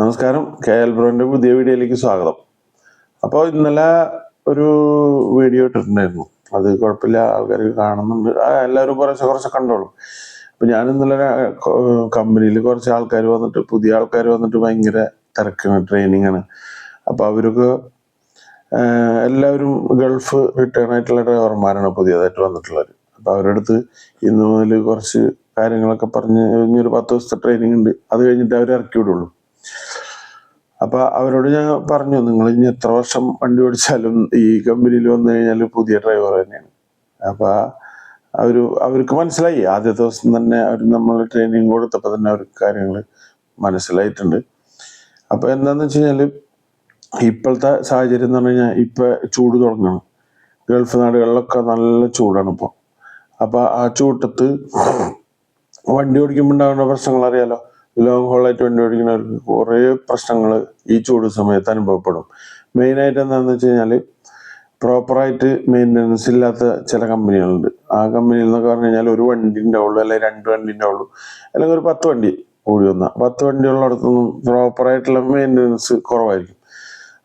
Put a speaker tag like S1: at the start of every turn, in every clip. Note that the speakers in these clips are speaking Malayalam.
S1: നമസ്കാരം. കെ എൽ ബ്രോന്റെ പുതിയ വീഡിയോയിലേക്ക് സ്വാഗതം. അപ്പോൾ ഇന്നലെ ഒരു വീഡിയോ ഇട്ടിട്ടുണ്ടായിരുന്നു. അത് കുഴപ്പമില്ല ആൾക്കാർ കാണുന്നുണ്ട്. എല്ലാവരും കുറച്ച് കുറച്ച് കണ്ടോളും. അപ്പം ഞാൻ ഇന്നലെ കമ്പനിയിൽ കുറച്ച് ആൾക്കാർ വന്നിട്ട് പുതിയ ആൾക്കാർ വന്നിട്ട് ഭയങ്കര തിരക്കാണ് ട്രെയിനിങ് ആണ്. അപ്പോൾ അവരൊക്കെ എല്ലാവരും ഗൾഫ് റിട്ടേൺ ആയിട്ടുള്ള ഡ്രൈവർമാരാണ് പുതിയതായിട്ട് വന്നിട്ടുള്ളവർ അപ്പോൾ അവരുടെ അടുത്ത് ഇന്ന് മുതൽ കുറച്ച് കാര്യങ്ങളൊക്കെ പറഞ്ഞ് ഇനി ഒരു പത്ത് ദിവസത്തെ ട്രെയിനിങ് ഉണ്ട്. അത് കഴിഞ്ഞിട്ട് അവർ ഇറക്കി വിടുള്ളൂ. അപ്പൊ അവരോട് ഞാൻ പറഞ്ഞു നിങ്ങൾ ഇനി എത്ര വർഷം വണ്ടി ഓടിച്ചാലും ഈ കമ്പനിയിൽ വന്നു കഴിഞ്ഞാൽ പുതിയ ഡ്രൈവർ തന്നെയാണ്. അപ്പൊ അവർ അവർക്ക് മനസ്സിലായി. ആദ്യ ദിവസം തന്നെ അവർ നമ്മൾ ട്രെയിനിങ് കൊടുത്തപ്പോൾ തന്നെ അവർക്ക് കാര്യങ്ങൾ മനസ്സിലായിട്ടുണ്ട്. അപ്പൊ എന്താന്ന് വെച്ച് കഴിഞ്ഞാൽ ഇപ്പോഴത്തെ സാഹചര്യം എന്ന് പറഞ്ഞു കഴിഞ്ഞാൽ ഇപ്പൊ ചൂട് തുടങ്ങണം. ഗൾഫ് നാടുകളിലൊക്കെ നല്ല ചൂടാണ് ഇപ്പോൾ അപ്പൊ ആ ചൂട്ടത്ത് വണ്ടി ഓടിക്കുമ്പോൾ ഉണ്ടാകുന്ന പ്രശ്നങ്ങൾ അറിയാലോ? ലോങ് ഹോളായിട്ട് വണ്ടി ഓടിക്കുന്നവർക്ക് കുറേ പ്രശ്നങ്ങൾ ഈ ചൂട് സമയത്ത് അനുഭവപ്പെടും. മെയിനായിട്ട് എന്താണെന്ന് വെച്ച് കഴിഞ്ഞാൽ പ്രോപ്പറായിട്ട് മെയിന്റനൻസ് ഇല്ലാത്ത ചില കമ്പനികളുണ്ട്. ആ കമ്പനിയിൽ നിന്നൊക്കെ പറഞ്ഞു കഴിഞ്ഞാൽ ഒരു വണ്ടിന്റെ ഉള്ളു അല്ലെങ്കിൽ രണ്ട് വണ്ടിന്റെ ഉള്ളു അല്ലെങ്കിൽ ഒരു പത്ത് വണ്ടി ഓടി വന്ന പത്ത് വണ്ടി ഉള്ളിടത്തൊന്നും പ്രോപ്പറായിട്ടുള്ള മെയിന്റനൻസ് കുറവായിരിക്കും.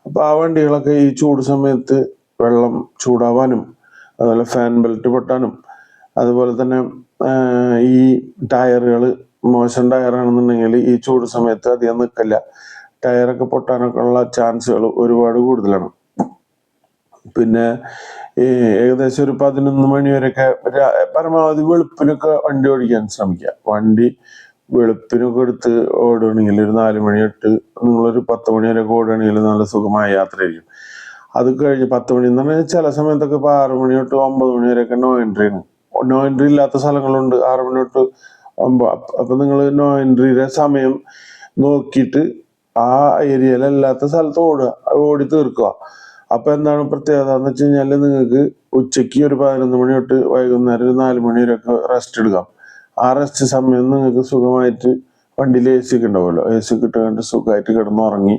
S1: അപ്പോൾ ആ വണ്ടികളൊക്കെ ഈ ചൂട് സമയത്ത് വെള്ളം ചൂടാവാനും അതുപോലെ ഫാൻ ബെൽറ്റ് പൊട്ടാനും അതുപോലെ തന്നെ ഈ ടയറുകൾ മോശം ടയറാണെന്നുണ്ടെങ്കിൽ ഈ ചൂട് സമയത്ത് അധികം നിൽക്കില്ല. ടയറൊക്കെ പൊട്ടാനൊക്കെ ഉള്ള ചാൻസുകൾ ഒരുപാട് കൂടുതലാണ്. പിന്നെ ഏകദേശം ഒരു പതിനൊന്ന് മണി വരെയൊക്കെ പരമാവധി വെളുപ്പിനൊക്കെ വണ്ടി ഓടിക്കാൻ ശ്രമിക്കുക. വണ്ടി വെളുപ്പിനൊക്കെ എടുത്ത് ഓടുകയാണെങ്കിൽ ഒരു നാല് മണി തൊട്ട് നിങ്ങളൊരു പത്ത് മണി വരെയൊക്കെ ഓടുകയാണെങ്കിൽ നല്ല സുഖമായ യാത്രയായിരിക്കും. അത് കഴിഞ്ഞ് പത്ത് മണി എന്ന് പറഞ്ഞാൽ ചില സമയത്തൊക്കെ ഇപ്പൊ ആറ് മണി തൊട്ട് ഒമ്പത് മണി വരെയൊക്കെ നോ എൻട്രി ആണ് നോ എൻട്രി ഇല്ലാത്ത സ്ഥലങ്ങളുണ്ട്. ആറ് മണി തൊട്ട് അപ്പൊ നിങ്ങൾ നോ എൻട്രിയുടെ സമയം നോക്കിയിട്ട് ആ ഏരിയയിലല്ലാത്ത സ്ഥലത്ത് ഓടുക ഓടി തീർക്കുക. അപ്പൊ എന്താണ് പ്രത്യേകത എന്ന് വെച്ച് കഴിഞ്ഞാൽ നിങ്ങൾക്ക് ഉച്ചയ്ക്ക് ഒരു പതിനൊന്ന് മണി തൊട്ട് വൈകുന്നേരം ഒരു നാല് മണി വരെയൊക്കെ റെസ്റ്റ് എടുക്കാം. ആ റെസ്റ്റ് സമയം നിങ്ങൾക്ക് സുഖമായിട്ട് വണ്ടിയിൽ എ സി ഒക്കെ ഉണ്ടാവുമല്ലോ. എ സി കിട്ടുകൊണ്ട് സുഖമായിട്ട് കിടന്നുറങ്ങി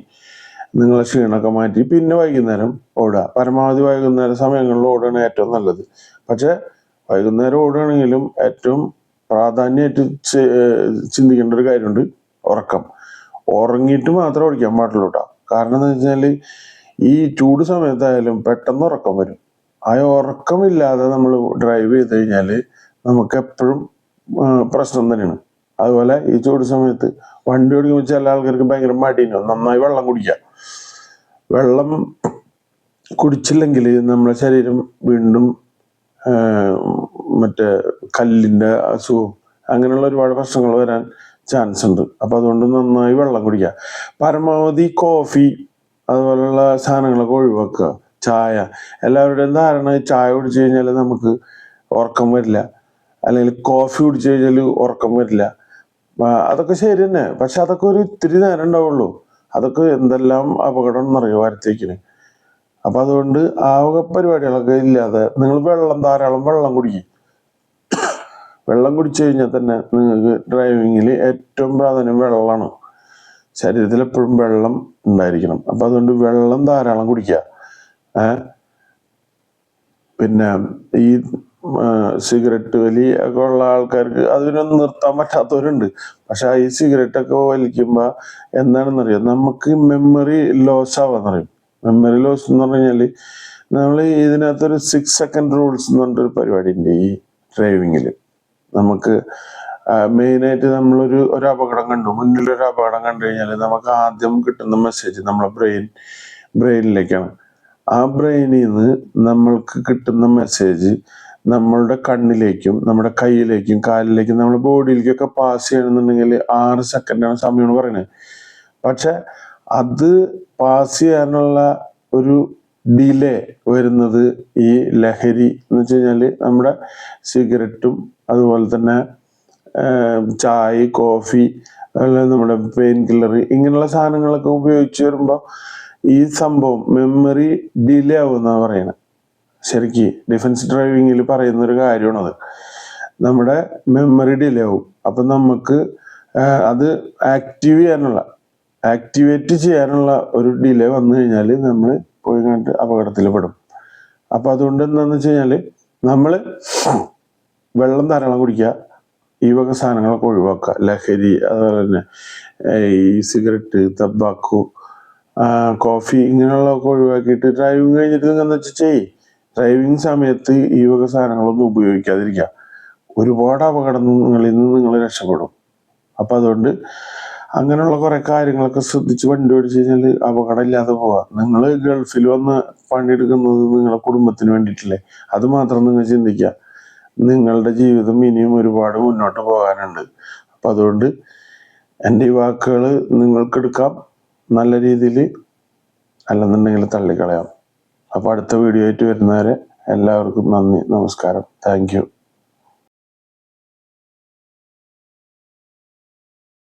S1: നിങ്ങളെ ക്ഷീണമൊക്കെ മാറ്റി പിന്നെ വൈകുന്നേരം ഓടുക. പരമാവധി വൈകുന്നേര സമയങ്ങളിൽ ഓടുകയാണ് ഏറ്റവും നല്ലത്. പക്ഷെ വൈകുന്നേരം ഓടുകയാണെങ്കിലും ഏറ്റവും പ്രാധാന്യമായിട്ട് ചിന്തിക്കേണ്ട ഒരു കാര്യമുണ്ട്. ഉറക്കം. ഉറങ്ങിയിട്ട് മാത്രമേ ഓടിക്കാൻ പാടുള്ളൂ കാരണം എന്താ വെച്ചാൽ ഈ ചൂട് സമയത്തായാലും പെട്ടെന്ന് ഉറക്കം വരും. ആ ഉറക്കമില്ലാതെ നമ്മൾ ഡ്രൈവ് ചെയ്ത് കഴിഞ്ഞാൽ നമുക്ക് എപ്പോഴും പ്രശ്നം തന്നെയാണ്. അതുപോലെ ഈ ചൂട് സമയത്ത് വണ്ടി ഓടിക്കുമ്പോൾ ചില ആൾക്കാർക്ക് ഭയങ്കര മടിയാണ്. നന്നായി വെള്ളം കുടിക്കുക. വെള്ളം കുടിച്ചില്ലെങ്കിൽ നമ്മുടെ ശരീരം വീണ്ടും മറ്റേ കല്ലിന്റെ അസുഖം അങ്ങനെയുള്ള ഒരുപാട് പ്രശ്നങ്ങൾ വരാൻ ചാൻസ് ഉണ്ട്. അപ്പൊ അതുകൊണ്ട് നന്നായി വെള്ളം കുടിക്കുക. പരമാവധി കോഫി അതുപോലുള്ള സാധനങ്ങളൊക്കെ ഒഴിവാക്കുക. ചായ. എല്ലാവരുടെയും ധാരണ ചായ കുടിച്ചു കഴിഞ്ഞാൽ നമുക്ക് ഉറക്കം വരില്ല. അല്ലെങ്കിൽ കോഫി കുടിച്ചു കഴിഞ്ഞാൽ ഉറക്കം വരില്ല. അതൊക്കെ ശരി തന്നെ. പക്ഷെ അതൊക്കെ ഒരു ഇത്തിരി നേരം ഉണ്ടാവുള്ളൂ. അതൊക്കെ എന്തെല്ലാം അപകടം എന്നറിയോ വരത്തേക്കിന് അപ്പൊ അതുകൊണ്ട് ആ വക പരിപാടികളൊക്കെ ഇല്ലാതെ നിങ്ങൾ വെള്ളം ധാരാളം വെള്ളം കുടിക്കും. വെള്ളം കുടിച്ചു കഴിഞ്ഞാൽ തന്നെ നിങ്ങൾക്ക് ഡ്രൈവിങ്ങിൽ ഏറ്റവും പ്രാധാന്യം വെള്ളമാണ്. ശരീരത്തിൽ എപ്പോഴും വെള്ളം ഉണ്ടായിരിക്കണം. അപ്പം അതുകൊണ്ട് വെള്ളം ധാരാളം കുടിക്കുക. പിന്നെ ഈ സിഗരറ്റ് വലി ഒക്കെ ഉള്ള ആൾക്കാർക്ക് അതിനൊന്നും നിർത്താൻ പറ്റാത്തവരുണ്ട്. പക്ഷെ ഈ സിഗരറ്റ് ഒക്കെ വലിക്കുമ്പോൾ എന്താണെന്നറിയാം? നമുക്ക് മെമ്മറി ലോസ് ആവാന്നറിയും. മെമ്മറി ലോസ് എന്ന് പറഞ്ഞു കഴിഞ്ഞാൽ നമ്മൾ ഇതിനകത്തൊരു സിക്സ് സെക്കൻഡ് റൂൾസ് എന്ന് പറഞ്ഞിട്ടൊരു പരിപാടി ഉണ്ട് ഈ ഡ്രൈവിങ്ങിൽ നമുക്ക് മെയിനായിട്ട് നമ്മളൊരു ഒരു അപകടം കണ്ടു. മുന്നിലൊരു അപകടം കണ്ടു കഴിഞ്ഞാൽ നമുക്ക് ആദ്യം കിട്ടുന്ന മെസ്സേജ് നമ്മളെ ബ്രെയിൻ ബ്രെയിനിലേക്കാണ് ആ ബ്രെയിനിൽ നിന്ന് നമ്മൾക്ക് കിട്ടുന്ന മെസ്സേജ് നമ്മളുടെ കണ്ണിലേക്കും നമ്മുടെ കയ്യിലേക്കും കാലിലേക്കും നമ്മുടെ ബോഡിയിലേക്കൊക്കെ പാസ് ചെയ്യണമെന്നുണ്ടെങ്കിൽ ആറ് സെക്കൻഡാണ് സമയമാണ് പറയുന്നത്. പക്ഷെ അത് പാസ് ചെയ്യാനുള്ള ഒരു ഡിലേ വരുന്നത് ഈ ലഹരി എന്ന് വെച്ച് കഴിഞ്ഞാൽ നമ്മുടെ സിഗരറ്റും അതുപോലെ തന്നെ ചായ കോഫി അതുപോലെ നമ്മുടെ പെയിൻ കില്ലർ ഇങ്ങനെയുള്ള സാധനങ്ങളൊക്കെ ഉപയോഗിച്ച് വരുമ്പോൾ ഈ സംഭവം മെമ്മറി ഡിലേ ആവുമെന്നാണ് പറയണത് ശരിക്ക് ഡിഫൻസ് ഡ്രൈവിങ്ങിൽ പറയുന്ന ഒരു കാര്യമാണത്. നമ്മുടെ മെമ്മറി ഡിലേ ആവും. അപ്പം നമുക്ക് അത് ആക്റ്റീവ് ചെയ്യാനുള്ള ആക്ടിവേറ്റ് ചെയ്യാനുള്ള ഒരു ഡിലേ വന്നു കഴിഞ്ഞാൽ നമ്മൾ കണ്ടിട്ട് അപകടത്തിൽ പെടും. അപ്പം അതുകൊണ്ട് എന്താണെന്ന് വെച്ച് കഴിഞ്ഞാൽ നമ്മൾ വെള്ളം ധാരാളം കുടിക്കുക ഈ വക സാധനങ്ങളൊക്കെ ഒഴിവാക്കുക. ലഹരി അതുപോലെ തന്നെ ഈ സിഗരറ്റ് തബാക്കു കോഫി ഇങ്ങനെയുള്ളതൊക്കെ ഒഴിവാക്കിയിട്ട് ഡ്രൈവിങ് കഴിഞ്ഞിട്ട് നിങ്ങൾ വെച്ചാൽ ചെയ്യ്. ഡ്രൈവിംഗ് സമയത്ത് ഈ വക സാധനങ്ങളൊന്നും ഉപയോഗിക്കാതിരിക്കുക. ഒരുപാട് അപകടങ്ങളിൽ നിന്ന് നിങ്ങൾ രക്ഷപ്പെടും. അപ്പം അതുകൊണ്ട് അങ്ങനെയുള്ള കുറെ കാര്യങ്ങളൊക്കെ ശ്രദ്ധിച്ച് വണ്ടി ഓടിച്ചു കഴിഞ്ഞാൽ അപകടമില്ലാതെ പോവാം. നിങ്ങൾ ഗൾഫിൽ വന്ന് പണിയെടുക്കുന്നത് നിങ്ങളുടെ കുടുംബത്തിന് വേണ്ടിയിട്ടില്ലേ? അത് മാത്രം നിങ്ങൾ ചിന്തിക്കുക നിങ്ങളുടെ ജീവിതം ഇനിയും ഒരുപാട് മുന്നോട്ട് പോകാനുണ്ട്. അപ്പം അതുകൊണ്ട് എന്റെ ഈ വാക്കുകൾ നിങ്ങൾക്കെടുക്കാം നല്ല രീതിയിൽ അല്ലെന്നുണ്ടെങ്കിൽ തള്ളിക്കളയാം. അപ്പോൾ അടുത്ത വീഡിയോ ആയിട്ട് വരുന്നവരെ എല്ലാവർക്കും നന്ദി നമസ്കാരം. താങ്ക്